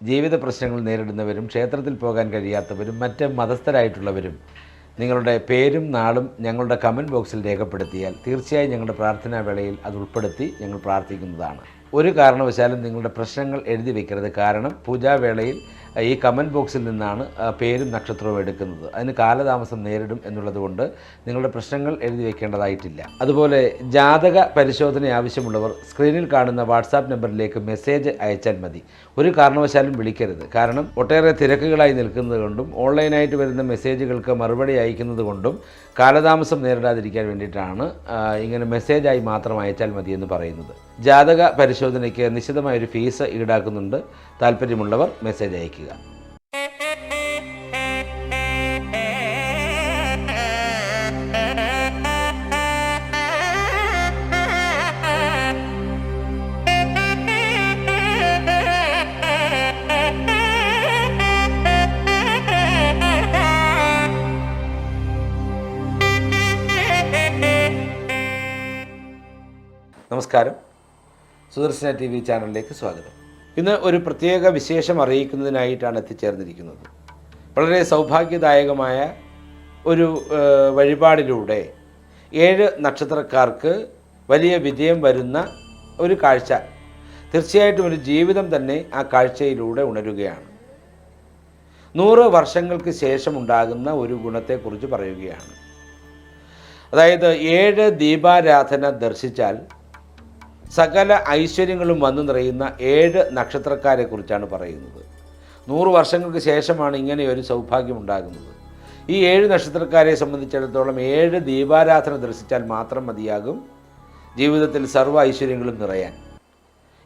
ജീവിത പ്രശ്നങ്ങൾ നേരിടുന്നവരും ക്ഷേത്രത്തിൽ പോകാൻ കഴിയാത്തവരും മറ്റ് മതസ്ഥരായിട്ടുള്ളവരും നിങ്ങളുടെ പേരും നാളും ഞങ്ങളുടെ കമന്റ് ബോക്സിൽ രേഖപ്പെടുത്തിയാൽ തീർച്ചയായും ഞങ്ങളുടെ പ്രാർത്ഥനാ വേളയിൽ അത് ഉൾപ്പെടുത്തി ഞങ്ങൾ പ്രാർത്ഥിക്കുന്നതാണ്. ഒരു കാരണവശാലും നിങ്ങളുടെ പ്രശ്നങ്ങൾ എഴുതി വയ്ക്കരുത് കാരണം പൂജാവേളയിൽ ഈ കമന്റ് ബോക്സിൽ നിന്നാണ് പേരും നക്ഷത്രവും എടുക്കുന്നത്. അതിന് കാലതാമസം നേരിടും എന്നുള്ളതുകൊണ്ട് നിങ്ങളുടെ പ്രശ്നങ്ങൾ എഴുതി വെക്കേണ്ടതായിട്ടില്ല. അതുപോലെ ജാതക പരിശോധന ആവശ്യമുള്ളവർ സ്ക്രീനിൽ കാണുന്ന വാട്സാപ്പ് നമ്പറിലേക്ക് മെസ്സേജ് അയച്ചാൽ മതി. ഒരു കാരണവശാലും വിളിക്കരുത്. കാരണം ഒട്ടേറെ തിരക്കുകളായി നിൽക്കുന്നത് കൊണ്ടും ഓൺലൈനായിട്ട് വരുന്ന മെസ്സേജുകൾക്ക് മറുപടി അയക്കുന്നത് കൊണ്ടും കാലതാമസം നേരിടാതിരിക്കാൻ വേണ്ടിയിട്ടാണ് ഇങ്ങനെ മെസ്സേജായി മാത്രം അയച്ചാൽ മതി എന്ന് പറയുന്നത്. ജാതക പരിശോധനയ്ക്ക് നിശ്ചിതമായൊരു ഫീസ് ഈടാക്കുന്നുണ്ട്. താല്പര്യമുള്ളവർ മെസ്സേജ് അയയ്ക്കുക. നമസ്കാരം. സുദർശന ടി വി ചാനലിലേക്ക് സ്വാഗതം. ഇന്ന് ഒരു പ്രത്യേക വിശേഷം അറിയിക്കുന്നതിനായിട്ടാണ് എത്തിച്ചേർന്നിരിക്കുന്നത്. വളരെ സൗഭാഗ്യദായകമായ ഒരു വഴിപാടിലൂടെ ഏഴ് നക്ഷത്രക്കാർക്ക് വലിയ വിജയം വരുന്ന ഒരു കാഴ്ച. തീർച്ചയായിട്ടും ഒരു ജീവിതം തന്നെ ആ കാഴ്ചയിലൂടെ ഉണരുകയാണ്. നൂറ് വർഷങ്ങൾക്ക് ശേഷം ഉണ്ടാകുന്ന ഒരു ഗുണത്തെക്കുറിച്ച് പറയുകയാണ്. അതായത് ഏഴ് ദീപാരാധന ദർശിച്ചാൽ സകല ഐശ്വര്യങ്ങളും വന്നു നിറയുന്ന ഏഴ് നക്ഷത്രക്കാരെ കുറിച്ചാണ് പറയുന്നത്. നൂറ് വർഷങ്ങൾക്ക് ശേഷമാണ് ഇങ്ങനെ ഒരു സൗഭാഗ്യം ഉണ്ടാകുന്നത്. ഈ ഏഴ് നക്ഷത്രക്കാരെ സംബന്ധിച്ചിടത്തോളം ഏഴ് ദീപാരാധന ദർശിച്ചാൽ മാത്രം മതിയാകും ജീവിതത്തിൽ സർവ ഐശ്വര്യങ്ങളും നിറയാൻ.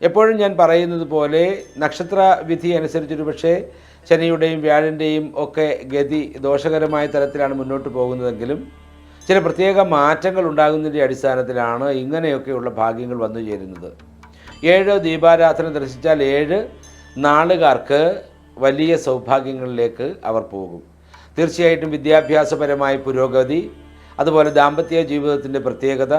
എപ്പോഴും ഞാൻ പറയുന്നത് പോലെ നക്ഷത്ര വിധി അനുസരിച്ചൊരു പക്ഷേ ശനിയുടെയും വ്യാഴന്റെയും ഒക്കെ ഗതി ദോഷകരമായ തരത്തിലാണ് മുന്നോട്ട് പോകുന്നതെങ്കിലും ചില പ്രത്യേക മാറ്റങ്ങൾ ഉണ്ടാകുന്നതിന്റെ അടിസ്ഥാനത്തിലാണ് ഇങ്ങനെയൊക്കെയുള്ള ഭാഗ്യങ്ങൾ വന്നു ചേരുന്നത്. ഏഴ് ദീപാരാധന ദർശിച്ചാൽ ഏഴ് നാളുകാർക്ക് വലിയ സൗഭാഗ്യങ്ങളിലേക്ക് അവർ പോകും. തീർച്ചയായിട്ടും വിദ്യാഭ്യാസപരമായ പുരോഗതി അതുപോലെ ദാമ്പത്യ ജീവിതത്തിന്റെ പ്രത്യേകത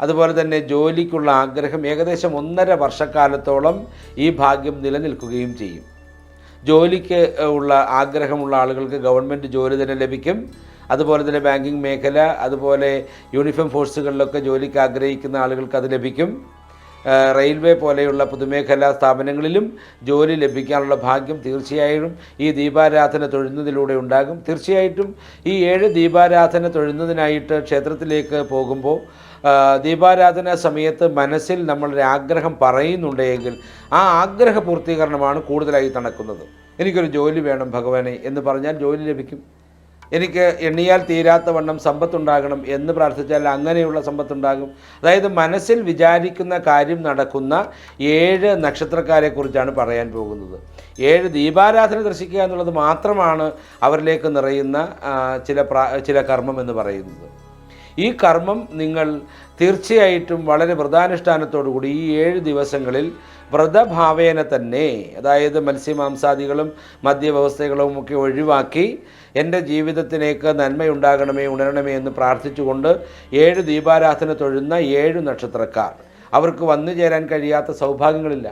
അതുപോലെ തന്നെ ജോലിക്കുള്ള ആഗ്രഹം ഏകദേശം ഒന്നര വർഷക്കാലത്തോളം ഈ ഭാഗ്യം നിലനിൽക്കുകയും ചെയ്യും. ജോലിക്ക് ഉള്ള ആഗ്രഹമുള്ള ആളുകൾക്ക് ഗവൺമെന്റ് ജോലി തന്നെ ലഭിക്കും. അതുപോലെ തന്നെ ബാങ്കിങ് മേഖല അതുപോലെ യൂണിഫോം ഫോഴ്സുകളിലൊക്കെ ജോലിക്ക് ആഗ്രഹിക്കുന്ന ആളുകൾക്ക് അത് ലഭിക്കും. റെയിൽവേ പോലെയുള്ള പൊതുമേഖലാ സ്ഥാപനങ്ങളിലും ജോലി ലഭിക്കാനുള്ള ഭാഗ്യം തീർച്ചയായും ഈ ദീപാരാധന തൊഴുന്നതിലൂടെ ഉണ്ടാകും. തീർച്ചയായിട്ടും ഈ ഏഴ് ദീപാരാധന തൊഴുന്നതിനായിട്ട് ക്ഷേത്രത്തിലേക്ക് പോകുമ്പോൾ ദീപാരാധന സമയത്ത് മനസ്സിൽ നമ്മളൊരു ആഗ്രഹം പറയുന്നുണ്ടെങ്കിൽ ആ ആഗ്രഹ പൂർത്തീകരണമാണ് കൂടുതലായി നടക്കുന്നത്. എനിക്കൊരു ജോലി വേണം ഭഗവാനെ എന്ന് പറഞ്ഞാൽ ജോലി ലഭിക്കും. എനിക്ക് എണ്ണിയാൽ തീരാത്ത വണ്ണം സമ്പത്തുണ്ടാകണം എന്ന് പ്രാർത്ഥിച്ചാൽ അങ്ങനെയുള്ള സമ്പത്തുണ്ടാകും. അതായത് മനസ്സിൽ വിചാരിക്കുന്ന കാര്യം നടക്കുന്ന ഏഴ് നക്ഷത്രക്കാരെക്കുറിച്ചാണ് പറയാൻ പോകുന്നത്. ഏഴ് ദീപാരാധന ദർശിക്കുക എന്നുള്ളത് മാത്രമാണ് അവരിലേക്ക് നിറയുന്ന ചില ചില കർമ്മം എന്ന് പറയുന്നത്. ഈ കർമ്മം നിങ്ങൾ തീർച്ചയായിട്ടും വളരെ വ്രതാനുഷ്ഠാനത്തോടുകൂടി ഈ ഏഴ് ദിവസങ്ങളിൽ വ്രതഭാവേന തന്നെ അതായത് മത്സ്യമാംസാദികളും മദ്യവ്യവസ്ഥകളും ഒക്കെ ഒഴിവാക്കി എന്റെ ജീവിതത്തിലേക്ക് നന്മയുണ്ടാകണമേ ഉണരണമേ എന്ന് പ്രാർത്ഥിച്ചുകൊണ്ട് ഏഴ് ദീപാരാധന തൊഴുന്ന ഏഴ് നക്ഷത്രക്കാർ. അവർക്ക് വന്നു ചേരാൻ കഴിയാത്ത സൗഭാഗ്യങ്ങളില്ല.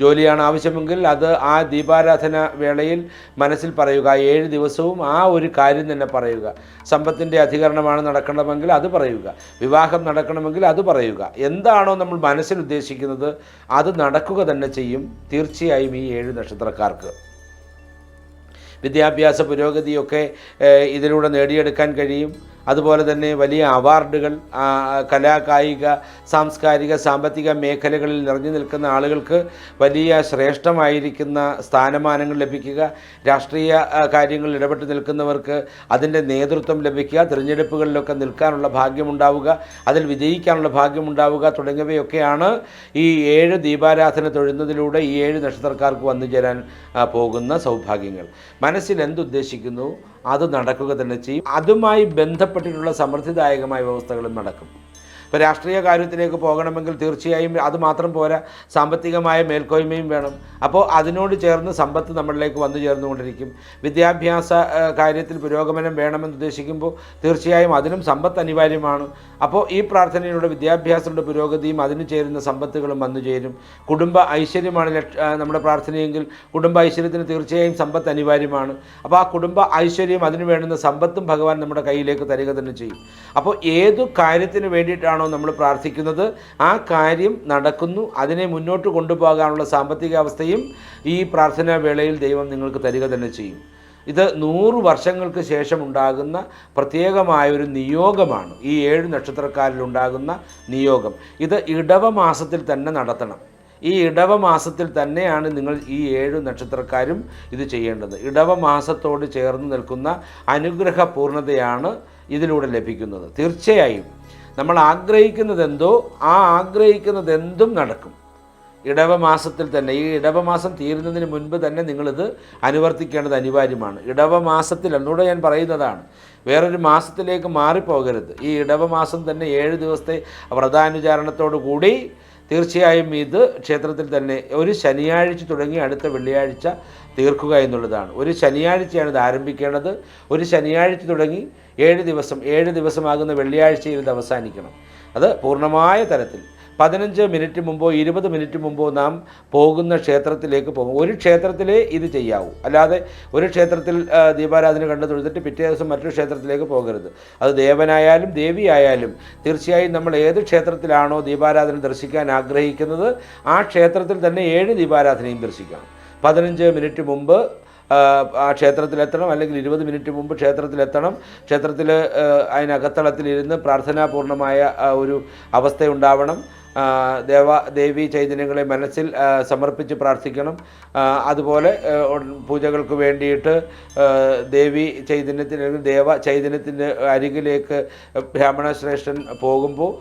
ജോലിയാണ് ആവശ്യമെങ്കിൽ അത് ആ ദീപാരാധന വേളയിൽ മനസ്സിൽ പറയുക. ഏഴ് ദിവസവും ആ ഒരു കാര്യം തന്നെ പറയുക. സമ്പത്തിന്റെ അധികരണമാണ് നടക്കണമെങ്കിൽ അത് പറയുക. വിവാഹം നടക്കണമെങ്കിൽ അത് പറയുക. എന്താണോ നമ്മൾ മനസ്സിൽ ഉദ്ദേശിക്കുന്നത് അത് നടക്കുക തന്നെ ചെയ്യും. തീർച്ചയായും ഈ ഏഴ് നക്ഷത്രക്കാർക്ക്. വിദ്യാഭ്യാസ പുരോഗതിയൊക്കെ ഇതിലൂടെ നേടിയെടുക്കാൻ കഴിയും. അതുപോലെ തന്നെ വലിയ അവാർഡുകൾ കലാകായിക കലാ കായിക സാംസ്കാരിക സാമ്പത്തിക മേഖലകളിൽ നിറഞ്ഞു നിൽക്കുന്ന ആളുകൾക്ക് വലിയ ശ്രേഷ്ഠമായിരിക്കുന്ന സ്ഥാനമാനങ്ങൾ ലഭിക്കുക രാഷ്ട്രീയ കാര്യങ്ങളിൽ ഇടപെട്ട് നിൽക്കുന്നവർക്ക് അതിന്റെ നേതൃത്വം ലഭിക്കുക തിരഞ്ഞെടുപ്പുകളിലൊക്കെ നിൽക്കാനുള്ള ഭാഗ്യമുണ്ടാവുക അതിൽ വിജയിക്കാനുള്ള ഭാഗ്യമുണ്ടാവുക തുടങ്ങിയവയൊക്കെയാണ് ഈ ഏഴ് ദീപാരാധന തൊഴുന്നതിലൂടെ ഈ ഏഴ് നക്ഷത്രക്കാർക്ക് വന്നു ചേരാൻ പോകുന്ന സൗഭാഗ്യങ്ങൾ. മനസ്സിൽ എന്തുദ്ദേശിക്കുന്നു? അത് നടക്കുക തന്നെ ചെയ്യും. അതുമായി ബന്ധപ്പെട്ടിട്ടുള്ള സമൃദ്ധിദായകമായ വ്യവസ്ഥകളും നടക്കും. ഇപ്പോൾ രാഷ്ട്രീയ കാര്യത്തിലേക്ക് പോകണമെങ്കിൽ തീർച്ചയായും അത് മാത്രം പോരാ. സാമ്പത്തികമായ മേൽക്കോയ്മയും വേണം. അപ്പോൾ അതിനോട് ചേർന്ന് സമ്പത്ത് നമ്മളിലേക്ക് വന്നു ചേർന്നുകൊണ്ടിരിക്കും. വിദ്യാഭ്യാസ കാര്യത്തിൽ പുരോഗമനം വേണമെന്ന് ഉദ്ദേശിക്കുമ്പോൾ തീർച്ചയായും അതിനും സമ്പത്ത് അനിവാര്യമാണ്. അപ്പോൾ ഈ പ്രാർത്ഥനയിലൂടെ വിദ്യാഭ്യാസത്തിന്റെ പുരോഗതിയും അതിന് ചേരുന്ന സമ്പത്തുകളും വന്നു ചേരും. കുടുംബ ഐശ്വര്യമാണ് നമ്മുടെ പ്രാർത്ഥനയെങ്കിൽ കുടുംബ ഐശ്വര്യത്തിന് തീർച്ചയായും സമ്പത്ത് അനിവാര്യമാണ്. അപ്പോൾ ആ കുടുംബ ഐശ്വര്യം അതിന് വേണ്ടുന്ന സമ്പത്തും ഭഗവാൻ നമ്മുടെ കയ്യിലേക്ക് തരിക തന്നെ ചെയ്യും. അപ്പോൾ ഏതു കാര്യത്തിന് വേണ്ടിയിട്ടാണോ നമ്മൾ പ്രാർത്ഥിക്കുന്നത്? ആ കാര്യം നടക്കുന്നു. അതിനെ മുന്നോട്ട് കൊണ്ടുപോകാനുള്ള സാമ്പത്തിക അവസ്ഥയും ഈ പ്രാർത്ഥനാ വേളയിൽ ദൈവം നിങ്ങൾക്ക് തരിക തന്നെ ചെയ്യും. ഇത് നൂറ് വർഷങ്ങൾക്ക് ശേഷം ഉണ്ടാകുന്ന പ്രത്യേകമായ ഒരു നിയോഗമാണ്. ഈ ഏഴ് നക്ഷത്രക്കാരിൽ ഉണ്ടാകുന്ന നിയോഗം. ഇത് ഇടവ മാസത്തിൽ തന്നെ നടത്തണം. ഈ ഇടവ മാസത്തിൽ തന്നെയാണ് നിങ്ങൾ ഈ ഏഴ് നക്ഷത്രക്കാരും ഇത് ചെയ്യേണ്ടത്. ഇടവ മാസത്തോട് ചേർന്ന് നിൽക്കുന്ന അനുഗ്രഹ പൂർണതയാണ് ഇതിലൂടെ ലഭിക്കുന്നത്. തീർച്ചയായും നമ്മൾ ആഗ്രഹിക്കുന്നത് എന്തോ ആ ആഗ്രഹിക്കുന്നത് എന്തും നടക്കും. ഇടവ മാസത്തിൽ തന്നെ ഈ ഇടവ മാസം തീരുന്നതിന് മുൻപ് തന്നെ നിങ്ങളിത് അനുവർത്തിക്കേണ്ടത് അനിവാര്യമാണ്. ഇടവ മാസത്തിൽ എന്നോട് ഞാൻ പറയുന്നതാണ് വേറൊരു മാസത്തിലേക്ക് മാറിപ്പോകരുത്. ഈ ഇടവ മാസം തന്നെ ഏഴ് ദിവസത്തെ വ്രതാനുചാരണത്തോടു കൂടി തീർച്ചയായും ഇത് ക്ഷേത്രത്തിൽ തന്നെ ഒരു ശനിയാഴ്ച തുടങ്ങി അടുത്ത വെള്ളിയാഴ്ച തീർക്കുക എന്നുള്ളതാണ്. ഒരു ശനിയാഴ്ചയാണ് ഇത് ആരംഭിക്കേണ്ടത്. ഒരു ശനിയാഴ്ച തുടങ്ങി ഏഴ് ദിവസം ഏഴ് ദിവസമാകുന്ന വെള്ളിയാഴ്ചയിൽ ഇത് അവസാനിക്കണം. അത് പൂർണമായ തരത്തിൽ. പതിനഞ്ച് മിനിറ്റ് മുമ്പോ ഇരുപത് മിനിറ്റ് മുമ്പോ നാം പോകുന്ന ക്ഷേത്രത്തിലേക്ക് പോകും. ഒരു ക്ഷേത്രത്തിലേ ഇത് ചെയ്യാവൂ. അല്ലാതെ ഒരു ക്ഷേത്രത്തിൽ ദീപാരാധന കണ്ടു തൊഴുതിട്ട് പിറ്റേ ദിവസം മറ്റൊരു ക്ഷേത്രത്തിലേക്ക് പോകരുത്. അത് ദേവനായാലും ദേവിയായാലും തീർച്ചയായും നമ്മൾ ഏത് ക്ഷേത്രത്തിലാണോ ദീപാരാധന ദർശിക്കാൻ ആഗ്രഹിക്കുന്നത് ആ ക്ഷേത്രത്തിൽ തന്നെ ഏഴ് ദീപാരാധനയും ദർശിക്കണം. പതിനഞ്ച് മിനിറ്റ് മുമ്പ് ആ, ക്ഷേത്രത്തിലെത്തണം അല്ലെങ്കിൽ ഇരുപത് മിനിറ്റ് മുമ്പ് ക്ഷേത്രത്തിലെത്തണം. ക്ഷേത്രത്തിൽ അതിനകത്തളത്തിലിരുന്ന് പ്രാർത്ഥനാപൂർണമായ ഒരു അവസ്ഥയുണ്ടാവണം. ആ, ദേവ ദേവി ചൈതന്യങ്ങളെ മനസ്സിൽ സമർപ്പിച്ച് പ്രാർത്ഥിക്കണം. അതുപോലെ പൂജകൾക്ക് വേണ്ടിയിട്ട് ദേവി ചൈതന്യത്തിന് അല്ലെങ്കിൽ ദേവ ചൈതന്യത്തിന്റെ അരികിലേക്ക് ബ്രാഹ്മണ ശ്രേഷ്ഠൻ പോകുമ്പോൾ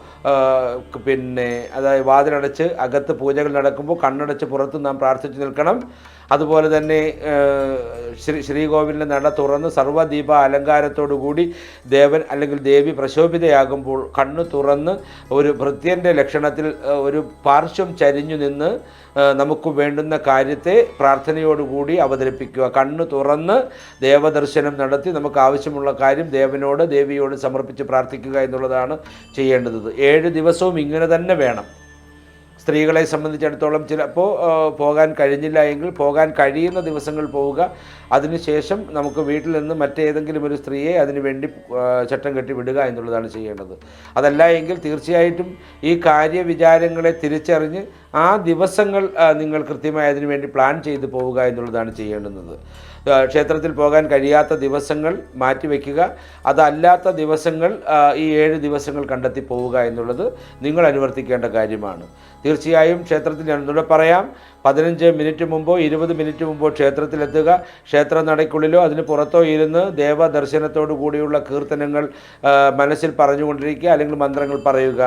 പിന്നെ അതായത് വാതിലടച്ച് അകത്ത് പൂജകൾ നടക്കുമ്പോൾ കണ്ണടച്ച് പുറത്ത് നാം പ്രാർത്ഥിച്ചു നിൽക്കണം. അതുപോലെ തന്നെ ശ്രീ ശ്രീകോവിലിന്റെ നട തുറന്ന് സർവദീപ അലങ്കാരത്തോടുകൂടി ദേവൻ അല്ലെങ്കിൽ ദേവി പ്രശോഭിതയാകുമ്പോൾ കണ്ണു തുറന്ന് ഒരു ഭൃത്യന്റെ ലക്ഷണത്തിൽ ഒരു പാർശ്വം ചരിഞ്ഞു നിന്ന് നമുക്ക് വേണ്ടുന്ന കാര്യത്തെ പ്രാർത്ഥനയോടുകൂടി അവതരിപ്പിക്കുക. കണ്ണു തുറന്ന് ദേവദർശനം നടത്തി നമുക്ക് ആവശ്യമുള്ള കാര്യം ദേവനോട് ദേവിയോട് സമർപ്പിച്ച് പ്രാർത്ഥിക്കുക എന്നുള്ളതാണ് ചെയ്യേണ്ടത്. ഏഴ് ദിവസവും ഇങ്ങനെ തന്നെ വേണം. സ്ത്രീകളെ സംബന്ധിച്ചിടത്തോളം ചിലപ്പോൾ പോകാൻ കഴിഞ്ഞില്ല എങ്കിൽ പോകാൻ കഴിയുന്ന ദിവസങ്ങൾ പോവുക. അതിനുശേഷം നമുക്ക് വീട്ടിൽ നിന്ന് മറ്റേതെങ്കിലും ഒരു സ്ത്രീയെ അതിനുവേണ്ടി ചട്ടം കെട്ടി വിടുക എന്നുള്ളതാണ് ചെയ്യേണ്ടത്. അതല്ല എങ്കിൽ തീർച്ചയായിട്ടും ഈ കാര്യവിചാരങ്ങളെ തിരിച്ചറിഞ്ഞ് ആ ദിവസങ്ങൾ നിങ്ങൾ കൃത്യമായി അതിനു വേണ്ടി പ്ലാൻ ചെയ്ത് പോവുക എന്നുള്ളതാണ് ചെയ്യേണ്ടുന്നത്. ക്ഷേത്രത്തിൽ പോകാൻ കഴിയാത്ത ദിവസങ്ങൾ മാറ്റിവെക്കുക അതല്ലാത്ത ദിവസങ്ങൾ ഈ ഏഴ് ദിവസങ്ങൾ കണ്ടെത്തി പോവുക എന്നുള്ളത് നിങ്ങൾ അനുവർത്തിക്കേണ്ട കാര്യമാണ്. തീർച്ചയായും ക്ഷേത്രത്തിൽ ഞാൻ ഒന്നുകൂടെ പറയാം. പതിനഞ്ച് മിനിറ്റ് മുമ്പോ ഇരുപത് മിനിറ്റ് മുമ്പോ ക്ഷേത്രത്തിലെത്തുക. ക്ഷേത്ര നടയ്ക്കുള്ളിലോ അതിന് പുറത്തോ ഇരുന്ന് ദേവദർശനത്തോടു കൂടിയുള്ള കീർത്തനങ്ങൾ മനസ്സിൽ പറഞ്ഞുകൊണ്ടിരിക്കുക അല്ലെങ്കിൽ മന്ത്രങ്ങൾ പറയുക.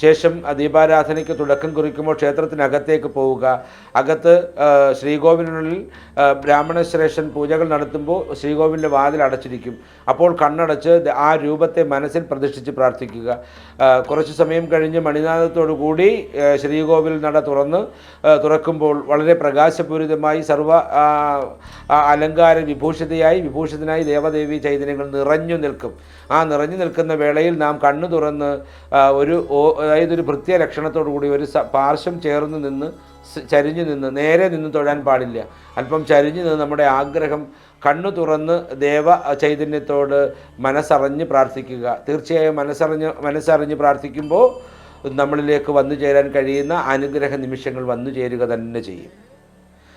ശേഷം ദീപാരാധനയ്ക്ക് തുടക്കം കുറിക്കുമ്പോൾ ക്ഷേത്രത്തിനകത്തേക്ക് പോവുക. അകത്ത് ശ്രീകോവിലിനുള്ളിൽ ബ്രാഹ്മണശ്രേഷൻ പൂജകൾ നടത്തുമ്പോൾ ശ്രീകോവിലിന്റെ വാതിൽ അടച്ചിരിക്കും. അപ്പോൾ കണ്ണടച്ച് ആ രൂപത്തെ മനസ്സിൽ പ്രതിഷ്ഠിച്ച് പ്രാർത്ഥിക്കുക. കുറച്ച് സമയം കഴിഞ്ഞ് മണിനാഥത്തോടു കൂടി ശ്രീകോവിൽ നട തുറന്ന് തുറക്കുമ്പോൾ വളരെ പ്രകാശപൂരിതമായി സർവ ആ, അലങ്കാര വിഭൂഷിതയായി വിഭൂഷിതനായി ദേവദേവി ചൈതന്യങ്ങൾ നിറഞ്ഞു നിൽക്കും. ആ നിറഞ്ഞു നിൽക്കുന്ന വേളയിൽ നാം കണ്ണു തുറന്ന് ഒരു അതായത് ഒരു ഭൃത്യ ലക്ഷണത്തോടു കൂടി ഒരു പാർശ്വം ചേർന്ന് നിന്ന് ചരിഞ്ഞു നിന്ന് നേരെ നിന്ന് തൊഴാൻ പാടില്ല. അല്പം ചരിഞ്ഞു നിന്ന് നമ്മുടെ ആഗ്രഹം കണ്ണു തുറന്ന് ദേവ ചൈതന്യത്തോട് മനസ്സറിഞ്ഞ് പ്രാർത്ഥിക്കുക. തീർച്ചയായും മനസ്സറിഞ്ഞ് മനസ്സറിഞ്ഞ് പ്രാർത്ഥിക്കുമ്പോൾ നമ്മളിലേക്ക് വന്നു ചേരാൻ കഴിയുന്ന അനുഗ്രഹ നിമിഷങ്ങൾ വന്നു ചേരുക തന്നെ ചെയ്യും.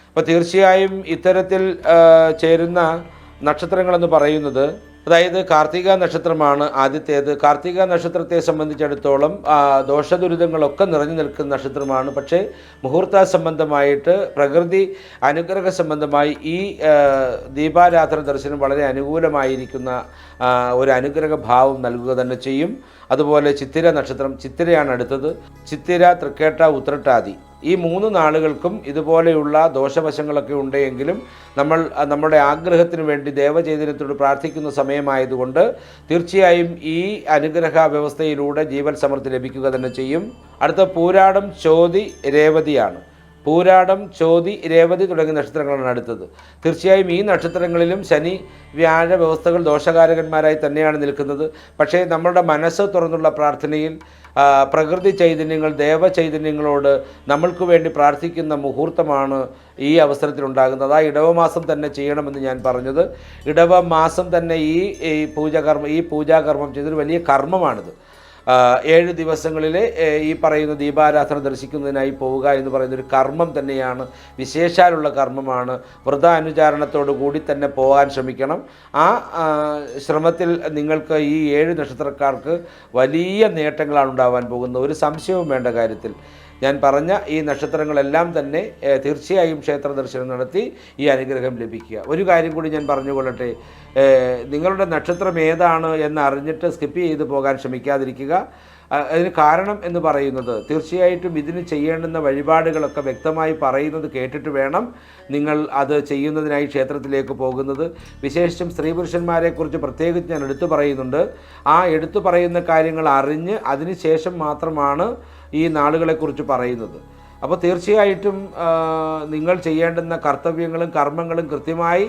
അപ്പോൾ തീർച്ചയായും ഇത്തരത്തിൽ ചേരുന്ന നക്ഷത്രങ്ങളെന്ന് പറയുന്നത് അതായത് കാർത്തിക നക്ഷത്രമാണ് ആദ്യത്തേത്. കാർത്തിക നക്ഷത്രത്തെ സംബന്ധിച്ചിടത്തോളം ദോഷദുരിതങ്ങളൊക്കെ നിറഞ്ഞു നിൽക്കുന്ന നക്ഷത്രമാണ്. പക്ഷേ മുഹൂർത്ത സംബന്ധമായിട്ട് പ്രകൃതി അനുഗ്രഹ സംബന്ധമായി ഈ ദീപാരാധന ദർശനം വളരെ അനുകൂലമായിരിക്കുന്ന ഒരു അനുഗ്രഹ ഭാവം നൽകുക തന്നെ ചെയ്യും. അതുപോലെ ചിത്തിര നക്ഷത്രം ചിത്തിരയാണ് അടുത്തത്. ചിത്തിര തൃക്കേട്ട ഉത്രട്ടാതി. ഈ മൂന്ന് നാളുകൾക്കും ഇതുപോലെയുള്ള ദോഷവശങ്ങളൊക്കെ ഉണ്ടെങ്കിലും നമ്മൾ നമ്മുടെ ആഗ്രഹത്തിന് വേണ്ടി ദേവചൈതന്യത്തോട് പ്രാർത്ഥിക്കുന്ന സമയമായതുകൊണ്ട് തീർച്ചയായും ഈ അനുഗ്രഹ വ്യവസ്ഥയിലൂടെ ജീവൻ സമൃദ്ധി ലഭിക്കുക തന്നെ ചെയ്യും. അടുത്ത പൂരാടം ചോതി രേവതിയാണ്. പൂരാടം ചോതി രേവതി തുടങ്ങിയ നക്ഷത്രങ്ങളാണ് അടുത്തത്. തീർച്ചയായും ഈ നക്ഷത്രങ്ങളിലും ശനി വ്യാഴ വ്യവസ്ഥകൾ ദോഷകാരകന്മാരായി തന്നെയാണ് നിൽക്കുന്നത്. പക്ഷേ നമ്മളുടെ മനസ്സ് തുറന്നുള്ള പ്രാർത്ഥനയിൽ പ്രകൃതി ചൈതന്യങ്ങൾ ദേവ ചൈതന്യങ്ങളോട് നമ്മൾക്ക് വേണ്ടി പ്രാർത്ഥിക്കുന്ന മുഹൂർത്തമാണ് ഈ അവസരത്തിലുണ്ടാകുന്നത് ആ ഇടവമാസം തന്നെ ചെയ്യണമെന്ന് ഞാൻ പറഞ്ഞത്. ഇടവമാസം തന്നെ ഈ പൂജകർമ്മം ഈ പൂജാകർമ്മം ചെയ്തൊരു വലിയ കർമ്മമാണിത്. ഏഴ് ദിവസങ്ങളിൽ ഈ പറയുന്ന ദീപാരാധന ദർശിക്കുന്നതിനായി പോവുക എന്ന് പറയുന്ന ഒരു കർമ്മം തന്നെയാണ് വിശേഷാലുള്ള കർമ്മമാണ്. വ്രതാനുചാരണത്തോടു കൂടി തന്നെ പോകാൻ ശ്രമിക്കണം. ആ ശ്രമത്തിൽ നിങ്ങൾക്ക് ഈ ഏഴ് നക്ഷത്രക്കാർക്ക് വലിയ നേട്ടങ്ങളാണ് ഉണ്ടാവാൻ പോകുന്നത്. ഒരു സംശയവും വേണ്ട കാര്യത്തിൽ. ഞാൻ പറഞ്ഞ ഈ നക്ഷത്രങ്ങളെല്ലാം തന്നെ തീർച്ചയായും ക്ഷേത്ര ദർശനം നടത്തി ഈ അനുഗ്രഹം ലഭിക്കുക. ഒരു കാര്യം കൂടി ഞാൻ പറഞ്ഞുകൊള്ളട്ടെ. നിങ്ങളുടെ നക്ഷത്രം ഏതാണ് എന്ന് അറിഞ്ഞിട്ട് സ്കിപ്പ് ചെയ്ത് പോകാൻ ശ്രമിക്കാതിരിക്കുക. അതിന് കാരണം എന്ന് പറയുന്നത് തീർച്ചയായിട്ടും ഇതിന് ചെയ്യേണ്ടുന്ന വഴിപാടുകളൊക്കെ വ്യക്തമായി പറയുന്നത് കേട്ടിട്ട് വേണം നിങ്ങൾ അത് ചെയ്യുന്നതിനായി ക്ഷേത്രത്തിലേക്ക് പോകുന്നത്. വിശേഷിച്ചും സ്ത്രീ പുരുഷന്മാരെക്കുറിച്ച് പ്രത്യേകിച്ച് ഞാൻ എടുത്തു പറയുന്നുണ്ട്. ആ എടുത്തു പറയുന്ന കാര്യങ്ങൾ അറിഞ്ഞ് അതിന് ശേഷം മാത്രമാണ് ഈ നാളുകളെക്കുറിച്ച് പറയുന്നത്. അപ്പോൾ തീർച്ചയായിട്ടും നിങ്ങൾ ചെയ്യേണ്ടുന്ന കർത്തവ്യങ്ങളും കർമ്മങ്ങളും കൃത്യമായി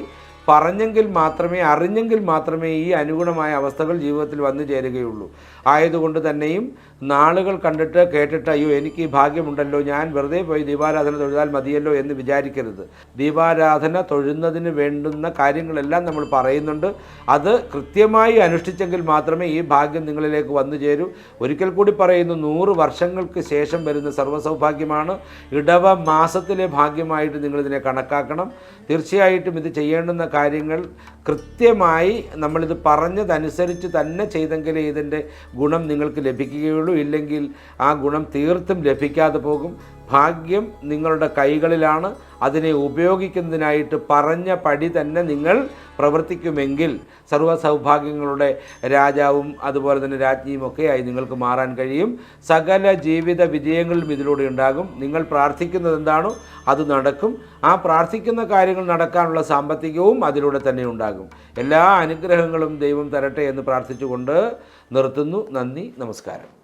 പറഞ്ഞെങ്കിൽ മാത്രമേ അറിഞ്ഞെങ്കിൽ മാത്രമേ ഈ അനുഗുണമായ അവസ്ഥകൾ ജീവിതത്തിൽ വന്നു ചേരുകയുള്ളൂ. ആയതുകൊണ്ട് തന്നെയും നാളുകൾ കണ്ടിട്ട് കേട്ടിട്ട് അയ്യോ എനിക്ക് ഈ ഭാഗ്യമുണ്ടല്ലോ ഞാൻ വെറുതെ പോയി ദീപാരാധന തൊഴുതാൽ മതിയല്ലോ എന്ന് വിചാരിക്കരുത്. ദീപാരാധന തൊഴുന്നതിന് വേണ്ടുന്ന കാര്യങ്ങളെല്ലാം നമ്മൾ പറയുന്നുണ്ട്. അത് കൃത്യമായി അനുഷ്ഠിച്ചെങ്കിൽ മാത്രമേ ഈ ഭാഗ്യം നിങ്ങളിലേക്ക് വന്നു ചേരൂ. ഒരിക്കൽ കൂടി പറയുന്നു നൂറ് വർഷങ്ങൾക്ക് ശേഷം വരുന്ന സർവസൗഭാഗ്യമാണ്. ഇടവ മാസത്തിലെ ഭാഗ്യമായിട്ട് നിങ്ങളിതിനെ കണക്കാക്കണം. തീർച്ചയായിട്ടും ഇത് ചെയ്യേണ്ടുന്ന കാര്യങ്ങൾ കൃത്യമായി നമ്മളിത് പറഞ്ഞതനുസരിച്ച് തന്നെ ചെയ്തെങ്കിലേ ഇതിന്റെ ഗുണം നിങ്ങൾക്ക് ലഭിക്കുകയുള്ളൂ. ഇല്ലെങ്കിൽ ആ ഗുണം തീർത്തും ലഭിക്കാതെ പോകും. ഭാഗ്യം നിങ്ങളുടെ കൈകളിലാണ്. അതിനെ ഉപയോഗിക്കുന്നതിനായിട്ട് പറഞ്ഞ പടി തന്നെ നിങ്ങൾ പ്രവർത്തിക്കുമെങ്കിൽ സർവ സൗഭാഗ്യങ്ങളുടെ രാജാവും അതുപോലെ തന്നെ രാജ്ഞിയും ഒക്കെയായി നിങ്ങൾക്ക് മാറാൻ കഴിയും. സകല ജീവിത വിജയങ്ങളും ഇതിലൂടെ ഉണ്ടാകും. നിങ്ങൾ പ്രാർത്ഥിക്കുന്നത് എന്താണോ അത് നടക്കും. ആ പ്രാർത്ഥിക്കുന്ന കാര്യങ്ങൾ നടക്കാനുള്ള സാമ്പത്തികവും അതിലൂടെ തന്നെ ഉണ്ടാകും. എല്ലാ അനുഗ്രഹങ്ങളും ദൈവം തരട്ടെ എന്ന് പ്രാർത്ഥിച്ചുകൊണ്ട് നിർത്തുന്നു. നന്ദി. നമസ്കാരം.